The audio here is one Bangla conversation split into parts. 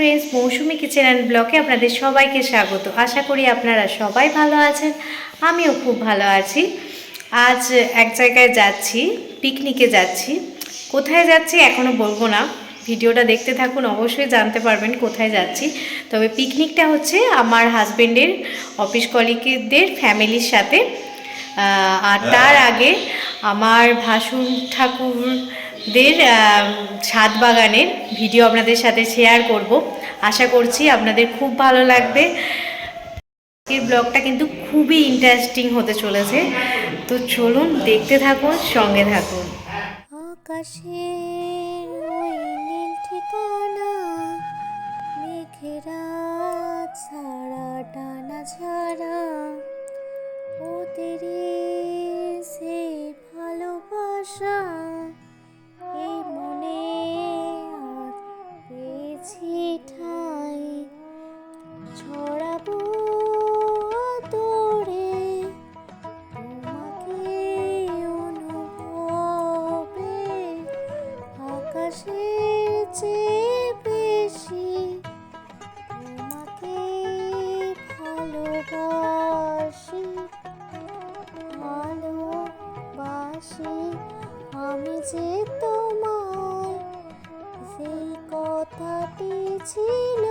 ফ্রেন্ডস মৌসুমি কিচেন অ্যান্ড ব্লকে আপনাদের সবাইকে স্বাগত। আশা করি আপনারা সবাই ভালো আছেন আমিও খুব ভালো আছি। আজ এক জায়গায় যাচ্ছি পিকনিকে যাচ্ছি। কোথায় যাচ্ছি এখনও বলব না ভিডিওটা দেখতে থাকুন অবশ্যই জানতে পারবেন কোথায় যাচ্ছি। তবে পিকনিকটা হচ্ছে আমার হাজবেন্ডের অফিস কলিগদের ফ্যামিলির সাথে আর তার আগে আমার ভাসুর ঠাকুরদের আহ, ছাদ বাগানের ভিডিও আপনাদের সাথে শেয়ার করব। আশা করছি আপনাদের খুব ভালো লাগবে। আজকের ব্লগটা কিন্তু খুবই ইন্টারেস্টিং হতে চলেছে। তো চলুন দেখতে থাকুন সঙ্গে থাকুন। আকাশের ছিল।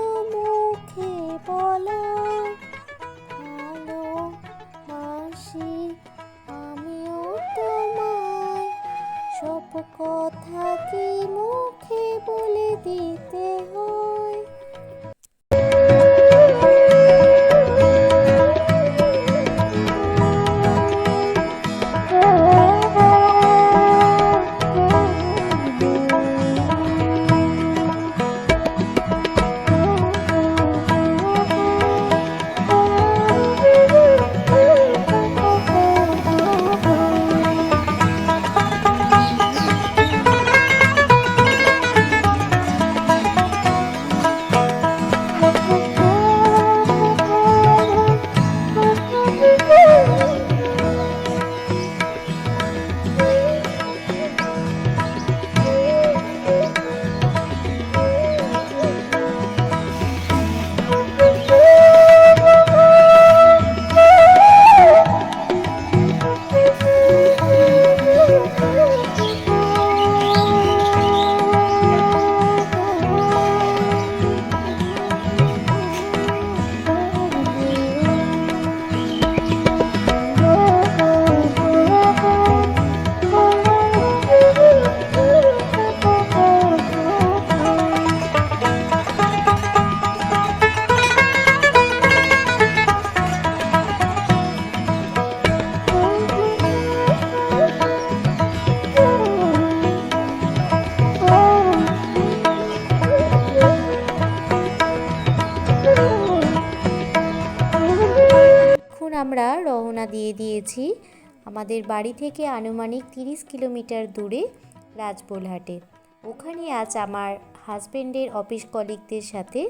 রওনা দিয়ে দিয়েছি। আমাদের বাড়ি থেকে আনুমানিক তিরিশ কিলোমিটার দূরে রাজবোলহাটে ওখানে আজ আমার হাজবেন্ডের অফিস কলিগদের সাথে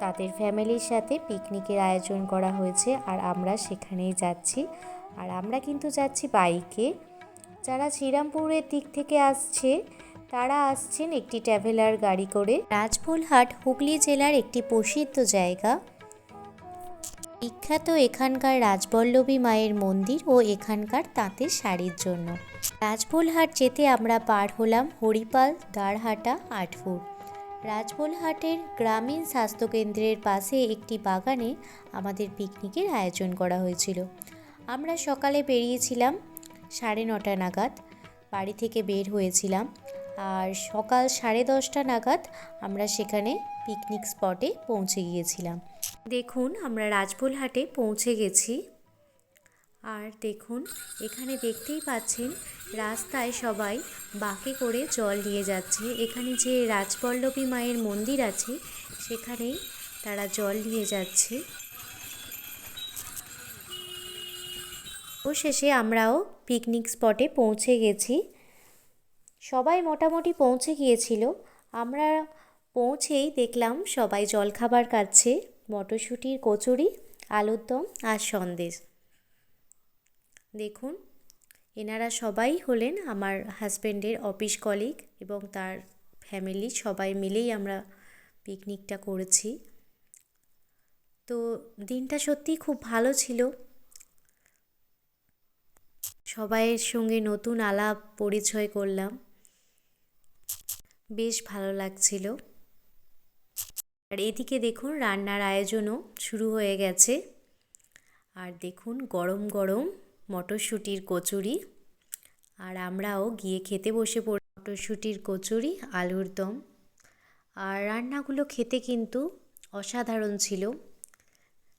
তাদের ফ্যামিলির সাথে পিকনিকের আয়োজন করা হয়েছে আর আমরা সেখানেই যাচ্ছি। আর আমরা কিন্তু যাচ্ছি বাইকে। যারা শ্রীরামপুরের দিক থেকে আসছে, তারা আসছেন একটি ট্রাভেলার গাড়ি করে। রাজবোলহাট হুগলি জেলার একটি প্রসিদ্ধ জায়গা। বিখ্যাত এখানকার রাজবল্লভী মায়ের মন্দির ও এখানকার তাঁতের শাড়ির জন্য। রাজবোলহাট যেতে আমরা পার হলাম হরিপাল, দাঁড়হাটা, আটপুর। রাজবোলহাটের গ্রামীণ স্বাস্থ্যকেন্দ্রের পাশে একটি বাগানে আমাদের পিকনিকের আয়োজন করা হয়েছিল। আমরা সকালে বেরিয়েছিলাম সাড়ে নটা নাগাদ, বাড়ি থেকে বের হয়েছিলাম আর সকাল সাড়ে দশটা নাগাদ আমরা সেখানে পিকনিক স্পটে পৌঁছে গিয়েছিলাম। দেখুন, আমরা রাজবোলহাটে পৌঁছে গেছি। আর দেখুন, এখানে দেখতেই পাচ্ছেন, রাস্তায় সবাই বাঁকে করে জল নিয়ে যাচ্ছে। এখানে যে রাজবল্লভী মায়ের মন্দির আছে, সেখানেই তারা জল নিয়ে যাচ্ছে। অবশেষে আমরাও পিকনিক স্পটে পৌঁছে গেছি। সবাই মোটামুটি পৌঁছে গিয়েছিল। আমরা পৌঁছেই দেখলাম সবাই জলখাবার খাচ্ছে। মটরশুঁটির কচুরি, আলুর দম আর সন্দেশ। দেখুন, এনারা সবাই হলেন আমার হাজব্যান্ডের অফিস কলিগ এবং তার ফ্যামিলি সবাই মিলেই আমরা পিকনিকটা করেছি। তো দিনটা সত্যিই খুব ভালো ছিল। সবাইয়ের সঙ্গে নতুন আলাপ পরিচয় করলাম। বেশ ভালো লাগছিল। আর এদিকে দেখুন রান্নার আয়োজনও শুরু হয়ে গেছে। আর দেখুন গরম গরম মটরশুঁটির কচুরি। আর আমরাও গিয়ে খেতে বসে পড়ি মটরশুঁটির কচুরি, আলুর দম। আর রান্নাগুলো খেতে কিন্তু অসাধারণ ছিল।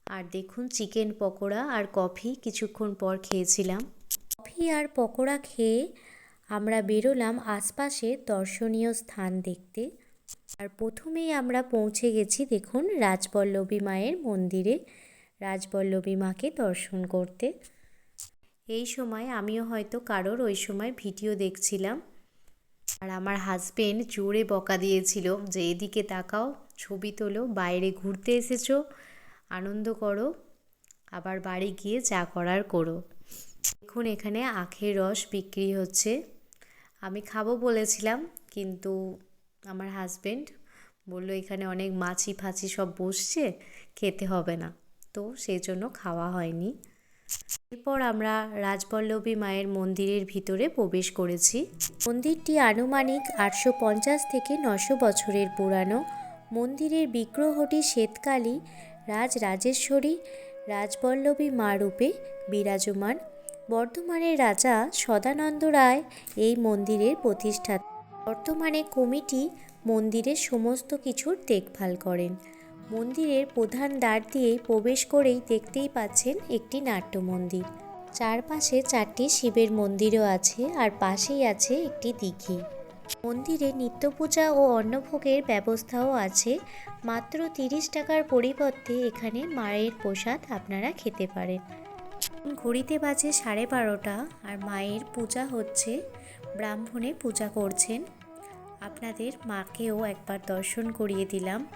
আর দেখুন চিকেন পকোড়া আর কফি কিছুক্ষণ পর খেয়েছিলাম। কফি আর পকোড়া খেয়ে আমরা বেরোলাম আশপাশে দর্শনীয় স্থান দেখতে। আর প্রথমেই আমরা পৌঁছে গেছি দেখুন রাজবল্লভী মায়ের মন্দিরে। রাজবল্লভী মাকে দর্শন করতে। এই সময় আমিও হয়তো কারোর ওই সময় ভিডিও দেখছিলাম। আর আমার হাজবেন্ড জোরে বকা দিয়েছিল যে, এদিকে তাকাও, ছবি তোলো, বাইরে ঘুরতে এসেছ, আনন্দ করো, আবার বাড়ি গিয়ে যা করার করো। দেখুন এখানে আখের রস বিক্রি হচ্ছে। আমি খাব বলেছিলাম, কিন্তু আমার হাজবেন্ড বলল, এখানে অনেক মাছি ফাছি সব বসছে, খেতে হবে না। তো সেই জন্য খাওয়া হয়নি। এরপর আমরা রাজবল্লভী মায়ের মন্দিরের ভিতরে প্রবেশ করেছি। মন্দিরটি আনুমানিক আটশো পঞ্চাশ থেকে নশো বছরের পুরানো। মন্দিরের বিগ্রহটি শ্বেতকালী রাজ রাজেশ্বরী রাজবল্লভী মা রূপে বিরাজমান। বর্ধমানের রাজা সদানন্দ রায় এই মন্দিরের প্রতিষ্ঠাতা। বর্তমানে কমিটি মন্দিরের সমস্ত কিছুর দেখভাল করেন। মন্দিরের প্রধান দ্বার দিয়েই প্রবেশ করেই দেখতেই পাচ্ছেন একটি নাট্য মন্দির। চারপাশে চারটি শিবের মন্দিরও আছে আর পাশেই আছে একটি দিঘি। মন্দিরে নিত্য পূজা ও অন্নভোগের ব্যবস্থাও আছে। মাত্র তিরিশ টাকার পরিবর্তে এখানে মায়ের প্রসাদ আপনারা খেতে পারেন। ঘড়িতে বাজে সাড়ে বারোটা আর মায়ের পূজা হচ্ছে। ব্রাহ্মণে পূজা করছেন। আপনাদের মাকেও একবার দর্শন করিয়ে দিলাম।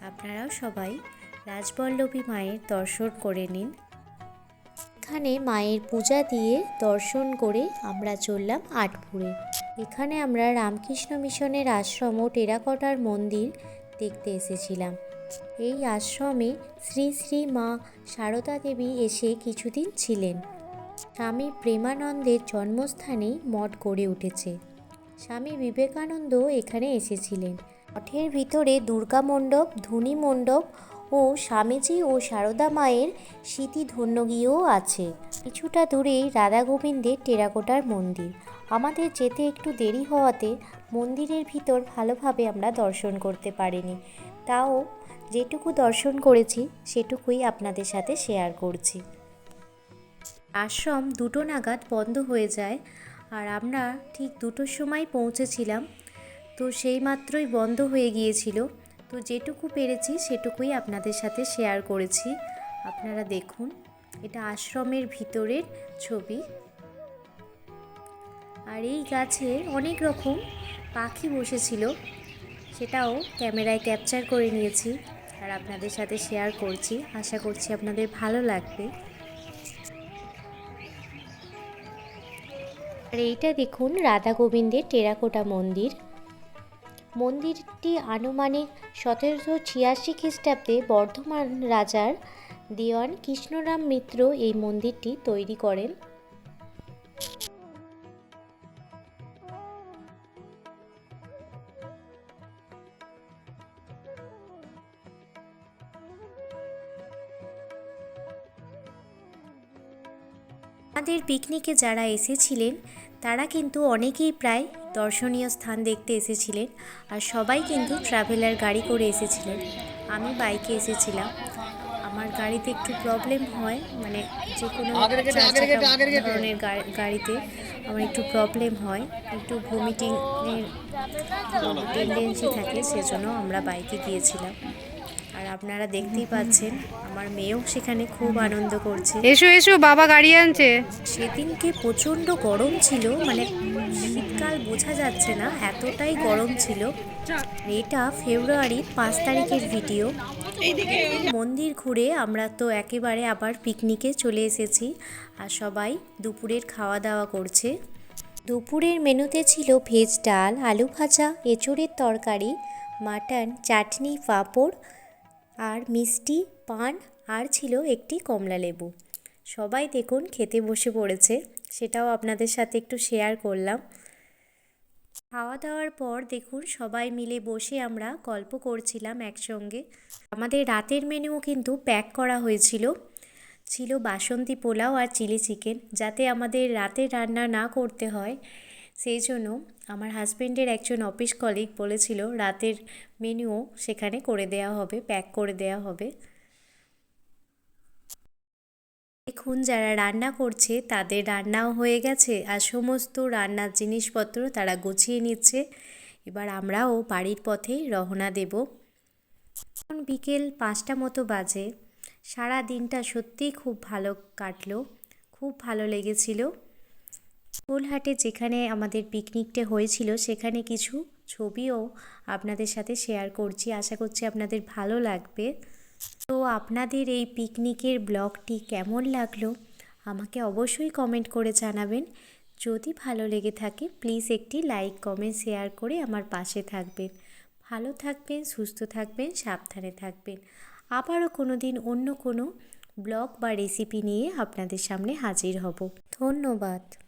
আপনারাও সবাই রাজবল্লভী মায়ের দর্শন করে নিন। এখানে মায়ের পূজা দিয়ে দর্শন করে আমরা চললাম আটপুরে। এখানে আমরা রামকৃষ্ণ মিশনের আশ্রম ও টেরাকোটার মন্দির দেখতে এসেছিলাম। এই আশ্রমে শ্রী শ্রী মা সারদা দেবী এসে কিছুদিন ছিলেন। স্বামী প্রেমানন্দের জন্মস্থানেই মঠ গড়ে উঠেছে। স্বামী বিবেকানন্দ এখানে এসেছিলেন। মঠের ভিতরে দুর্গা মণ্ডপ, ধুনি মণ্ডপ ও স্বামীজি ও সারদা মায়ের স্মৃতিধন্যগীও আছে। কিছুটা দূরেই রাধা গোবিন্দের টেরাকোটার মন্দির। আমাদের যেতে একটু দেরি হওয়াতে মন্দিরের ভিতর ভালোভাবে আমরা দর্শন করতে পারিনি। তাও যেটুকু দর্শন করেছি, সেটুকুই আপনাদের সাথে শেয়ার করছি। আশ্রম দুটো নাগাদ বন্ধ হয়ে যায়। আর আমরা ঠিক দুটোর সময় পৌঁছেছিলাম। তো সেই মাত্রই বন্ধ হয়ে গিয়েছিল। তো যেটুকু পেরেছি সেটুকুই আপনাদের সাথে শেয়ার করেছি। আপনারা দেখুন, এটা আশ্রমের ভিতরের ছবি। আর এই গাছে অনেক রকম পাখি বসেছিল, সেটাও ক্যামেরায় ক্যাপচার করে নিয়েছি। আর আপনাদের সাথে শেয়ার করছি। আশা করছি আপনাদের ভালো লাগবে। আর এইটা দেখুন রাধা গোবিন্দের টেরাকোটা মন্দির। মন্দিরটি আনুমানিক সতেরোশো ছিয়াশি খ্রিস্টাব্দে বর্ধমান রাজার দেওয়ান কৃষ্ণরাম মিত্র এই মন্দিরটি তৈরি করেন। আমাদের পিকনিকে যারা এসেছিলেন তারা কিন্তু অনেকেই প্রায় দর্শনীয় স্থান দেখতে এসেছিলেন আর সবাই কিন্তু ট্রাভেলার গাড়ি করে এসেছিলেন। আমি বাইকে এসেছিলাম। আমার গাড়িতে একটু প্রবলেম হয় মানে যে কোনো ধরনের গাড়িতে আমার একটু প্রবলেম হয় একটু ভমিটিংয়ের টেন্ডেন্সি থাকে সেজন্য আমরা বাইকে গিয়েছিলাম। আপনারা দেখতেই পাচ্ছেন আমার মেয়েও সেখানে খুব আনন্দ করছে। এসো এসো বাবা গাড়ি আনছে। সেদিনকে প্রচণ্ড গরম ছিল মানে শীতকাল বোঝা যাচ্ছে না এতটাই গরম ছিল। এটা ফেব্রুয়ারির পাঁচ তারিখের ভিডিও মন্দির ঘুরে আমরা তো একেবারে আবার পিকনিকে চলে এসেছি আর সবাই দুপুরের খাওয়া দাওয়া করছে। দুপুরের মেনুতে ছিল ভেজ ডাল আলু ভাজা এঁচোড়ের তরকারি মাটন চাটনি পাঁপড় আর মিষ্টি, পান, আর ছিল একটি কমলা লেবু। সবাই দেখুন খেতে বসে পড়েছে, সেটাও আপনাদের সাথে একটু শেয়ার করলাম। খাওয়া দাওয়ার পর দেখুন সবাই মিলে বসে আমরা গল্প করছিলাম একসঙ্গে। আমাদের রাতের মেনুও কিন্তু প্যাক করা হয়েছিল। ছিল বাসন্তী পোলাও আর চিলি চিকেন যাতে আমাদের রাতে রান্না না করতে হয়। সেই জন্য আমার হাজব্যান্ডের একজন অফিস কলিগ বলেছিল, রাতের মেনুও সেখানে করে দেওয়া হবে প্যাক করে দেওয়া হবে। দেখুন, যারা রান্না করছে, তাদের রান্নাও হয়ে গেছে। আর সমস্ত রান্নার জিনিসপত্র তারা গুছিয়ে নিচ্ছে। এবার আমরাও বাড়ির পথে রওনা দেব। এখন বিকেল পাঁচটা মতো বাজে। সারা দিনটা সত্যিই খুব ভালো কাটলো, খুব ভালো লেগেছিল। ফুলহাটে যেখানে আমাদের পিকনিকটা হয়েছিল, সেখানে কিছু ছবিও আপনাদের সাথে শেয়ার করছি। আশা করছি আপনাদের ভালো লাগবে। তো আপনাদের এই পিকনিকের ব্লগটি কেমন লাগল? আমাকে অবশ্যই কমেন্ট করে জানাবেন। যদি ভালো লেগে থাকে প্লিজ একটি লাইক কমেন্ট শেয়ার করে আমার পাশে থাকবেন। ভালো থাকবেন, সুস্থ থাকবেন, সাবধানে থাকবেন। আবারও কোনো দিন অন্য কোনো ব্লগ বা রেসিপি নিয়ে আপনাদের সামনে হাজির হব। ধন্যবাদ।